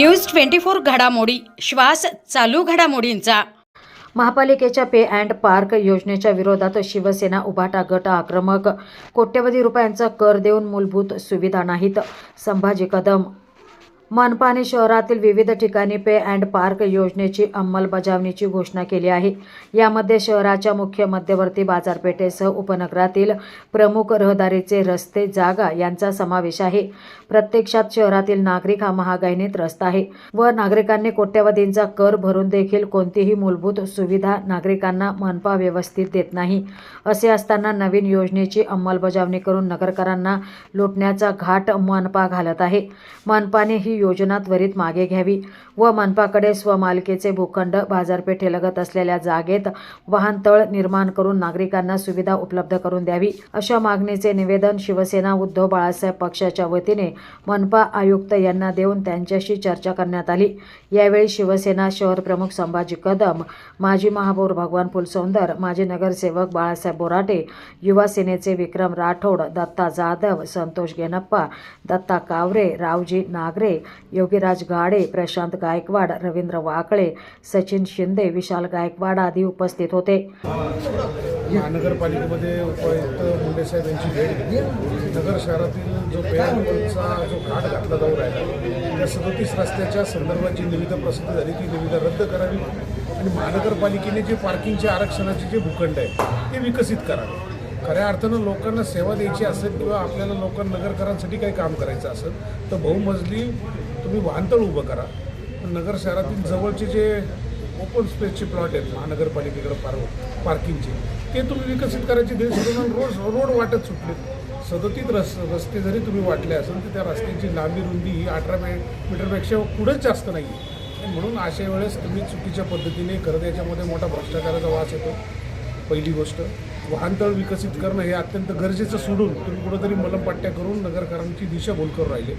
News twenty four घडामोडी श्वास चालू घडामोडींचा. महापालिकेच्या पे अँड पार्क योजनेच्या विरोधात शिवसेना उभाटा गट आक्रमक. कोट्यवधी रुपयांचा कर देऊन मूलभूत सुविधा नाहीत. संभाजी कदम मनपाने शहरातील विविध ठिकाणी पे अँड पार्क योजनेची अंमलबजावणीची घोषणा केली आहे. यामध्ये शहराच्या मुख्य मध्यवर्ती बाजारपेठेसह उपनगरातील प्रमुख रहदारीचे रस्ते जागा यांचा समावेश आहे. प्रत्यक्षात शहरातील नागरिक हा महागाईने त्रस्त आहे व नागरिकांनी कोट्यवधींचा कर भरून देखील कोणतीही मूलभूत सुविधा नागरिकांना मनपा व्यवस्थित देत नाही. असे असताना नवीन योजनेची अंमलबजावणी करून नगरकरांना लुटण्याचा घाट मनपा घालत आहे. मनपाने ही योजना त्वरित मागे घ्यावी व मनपाकडे स्वमालकीचे भूखंड बाजारपेठेलगत असलेल्या जागेत वाहनतळ निर्माण करून नागरिकांना सुविधा उपलब्ध करून द्यावी अशा मागणीचे निवेदन शिवसेना उद्धव बाळासाहेब पक्षाच्या वतीने मनपा आयुक्त यांना देऊन त्यांच्याशी चर्चा करण्यात आली. यावेळी शिवसेना शहर प्रमुख संभाजी कदम माजी महापौर भगवान फुलसौंदर माजी नगरसेवक बाळासाहेब बोराटे युवा सेनेचे विक्रम राठोड दत्ता जाधव संतोष गेनप्पा दत्ता कावरे रावजी नागरे योगीराज गाडे प्रशांत गायकवाड रवींद्र वाकळे सचिन शिंदे विशाल गायकवाड आदी उपस्थित होते. महानगरपालिकेमध्ये उपायुक्त मुंडेसाहेब यांची भेट घेतली. नगर शहरातील जो पेयजलचा जो घाट घातला जाऊ राहिला त्या सदोतीस रस्त्याच्या संदर्भात जी निविदा प्रसिद्ध झाली. ती निविदा रद्द करावी आणि महानगरपालिकेने जे पार्किंगचे आरक्षणाचे जे भूखंड आहे ते विकसित करावे. खऱ्या अर्थानं लोकांना सेवा द्यायची असेल किंवा आपल्याला लोकांना नगरकरांसाठी काही काम करायचं असेल तर बहुमजली तुम्ही वाहनतळ उभं करा. पण नगर शहरातील जवळचे जे ओपन स्पेसचे प्लॉट आहेत महानगरपालिकेकडे पार पार्किंगचे ते तुम्ही विकसित करायचे. देश सोडून रोड रोड वाटत सुटले. सदतीत रस रस्ते जरी तुम्ही वाटले असेल तर त्या रस्त्याची लांबी रुंदी ही अठरा मे मीटरपेक्षा पुढेच जास्त नाही आहे म्हणून अशा वेळेस तुम्ही चुकीच्या पद्धतीने करत याच्यामध्ये मोठा भ्रष्टाचाराचा वास येतो. पहिली गोष्ट. वाहनतळ विकसित करणं हे अत्यंत गरजेचं सोडून तुम्ही कुठंतरी मलमपट्ट्या करून नगरकरांची दिशा भूल करून राहिले.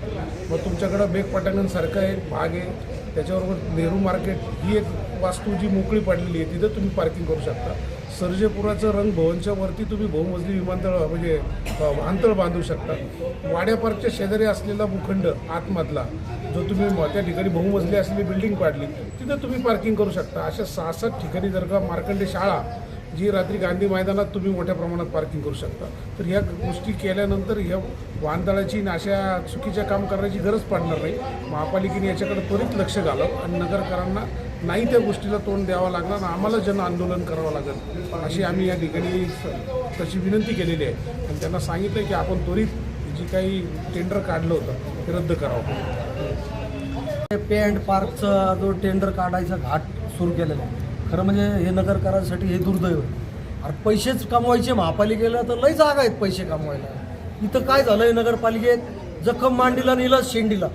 मग तुमच्याकडं बेग पटांगणसारखा एक भाग आहे. त्याच्याबरोबर नेहरू मार्केट ही एक वास्तू जी मोकळी पडलेली आहे तिथं तुम्ही पार्किंग करू शकता. सर्जेपुराचं रंग भवनच्या वरती तुम्ही बहुमजली विमानतळ म्हणजे वाहनतळ बांधू शकता. वाड्या पार्कच्या शेजारी असलेला भूखंड आतमधला जो तुम्ही म- त्या ठिकाणी बहुमजली असलेली बिल्डिंग पाडली तिथं तुम्ही पार्किंग करू शकता. अशा सहा सात ठिकाणी जर का मार्कंडे शाळा जी रात्री गांधी मैदानात तुम्ही मोठ्या प्रमाणात पार्किंग करू शकता. तर ह्या गोष्टी केल्यानंतर ह्या वाहनतळाची आणि अशा चुकीच्या काम करण्याची गरज पडणार नाही. महापालिकेने याच्याकडे त्वरित लक्ष घालावं आणि नगरकरांना नाही त्या गोष्टीला तोंड द्यावं लागणार आणि आम्हाला जन आंदोलन करावं लागेल अशी आम्ही या ठिकाणी स- तशी विनंती केलेली आहे. आणि त्यांना सांगितलं की आपण त्वरित जी काही टेंडर काढलं होतं ते रद्द करावं. पे अँड पार्कचा जो टेंडर काढायचा घाट सुरू केलेला आहे. खरं म्हणजे हे नगरकरांसाठी हे दुर्दैव आहे. अरे पैसेच कमवायचे महापालिकेला तर लई जागा आहेत पैसे कमवायला. इथं काय झालं? आहे नगरपालिकेत जखम मांडीला निला शेंडीला.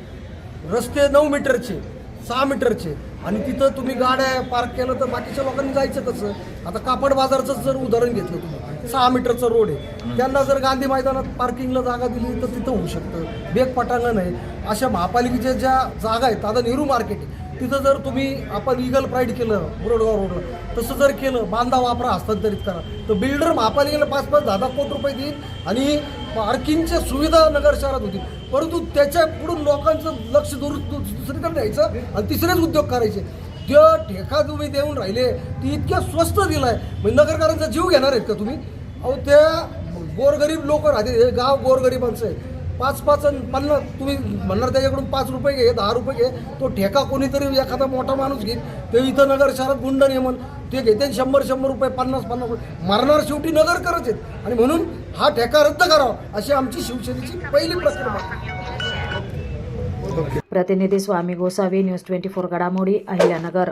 रस्ते नऊ मीटरचे सहा मीटरचे. आणि तिथं तुम्ही गाड्या पार्क केलं तर बाकीच्या लोकांनी जायचं कसं? आता कापड बाजारचं जर उदाहरण घेतलं तुम्ही. सहा मीटरचा रोड आहे. त्यांना जर गांधी मैदानात पार्किंगला जागा दिली तर तिथं होऊ शकतं. बेग पटांगण आहे. अशा महापालिकेच्या ज्या जागा आहेत आता नेहरू मार्केट आहे. तिथं जर तुम्ही आपण इगल प्राईड केलं मुरडगाव रोडला तसं जर केलं बांधा वापरा हस्तांतरित करा. तर बिल्डर महापालिकेला पाच पाच दहा दहा कोटी रुपये देईल आणि पार्किंगच्या सुविधा नगर शहरात होतील. परंतु त्याच्या पुढून लोकांचं लक्ष दूर दु- दुसरीकडे द्यायचं आणि तिसरेच उद्योग करायचे. जे ठेका तुम्ही देऊन राहिले ती इतक्या स्वस्त दिलाय. म्हणजे नगरकारांचा जीव घेणार आहेत का तुम्ही? अहो त्या गोरगरीब लोक राहते हे गाव गोरगरिबांचं आहे. पाच पाच म्हणलं पन्नास तुम्ही म्हणणार त्याच्याकडून पाच रुपये घे दहा रुपये घे तो ठेका कोणीतरी एखादा मोठा माणूस घेईल ते इथं नगर शहरात गुंड नियमन ते घेते शंभर शंभर रुपये पन्नास पन्नास रुपये. मारणार शेवटी नगर करत आहेत आणि म्हणून हा ठेका रद्द करावा अशी आमची शिवसेनेची पहिली प्रक्रिया प्रतिनिधी Swami Gosavi news twenty four घडामोडी अहिल्यानगर.